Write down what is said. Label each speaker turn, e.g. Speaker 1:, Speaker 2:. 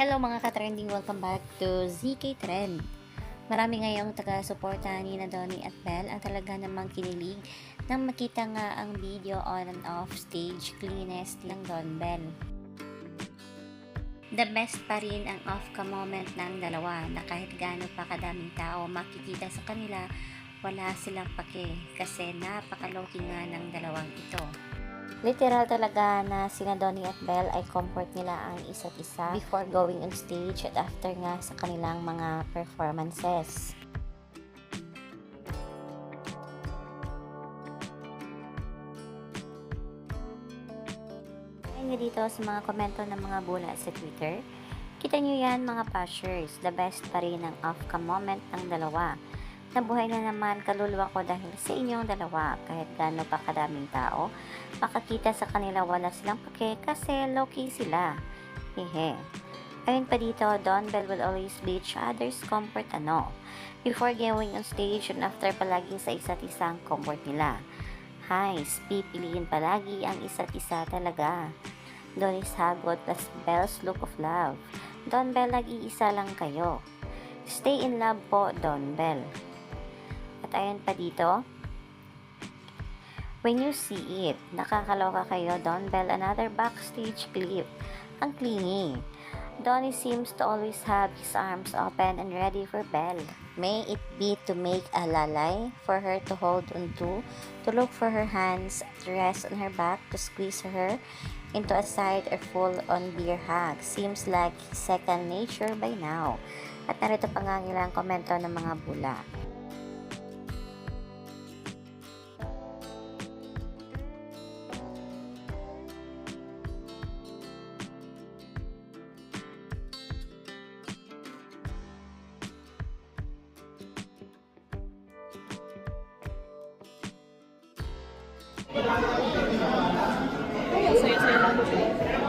Speaker 1: Hello mga ka-trending, welcome back to ZK Trend. Marami ngayong taga-suporta ni na at Belle ang talaga namang kinilig nang makita nga ang video on and off stage cleanest ng Don Bell. The best pa rin ang off-cam moment ng dalawa na kahit gaano pa kadaming tao makikita sa kanila, wala silang pake kasi napakaloki nga ng dalawang ito. Literal talaga na sina Donnie at Belle ay comfort nila ang isa't isa before going on stage at after nga sa kanilang mga performances. Nga dito sa mga komento ng mga bula sa Twitter. Kita nyo yan mga bashers, the best pa rin ang off-cam moment ng dalawa. Nabuhay na naman kaluluwa ko dahil sa inyong dalawa kahit gaano pa kadaming tao. Makakita sa kanila wala silang pake kasi low-key sila. Hehe. Ayun pa dito, Don Bell will always be each other's comfort ano. Before going on stage and after palaging sa isa't isa ang comfort nila. Highs, pipiliin palagi ang isa't isa talaga. Donis Hagot plus Bell's look of love. Don Bell, nag-iisa lang kayo. Stay in love po, Don Bell. At ayan pa dito. When you see it, nakakaloka kayo, Don Bell, another backstage clip. Ang clingy. Donnie seems to always have his arms open and ready for Belle. May it be to make a lalay for her to hold on to, look for her hands, to rest on her back, to squeeze her into a side or full-on beer hug. Seems like second nature by now. At narito pa nga ang komento ng mga bula. Saya-saya lang po.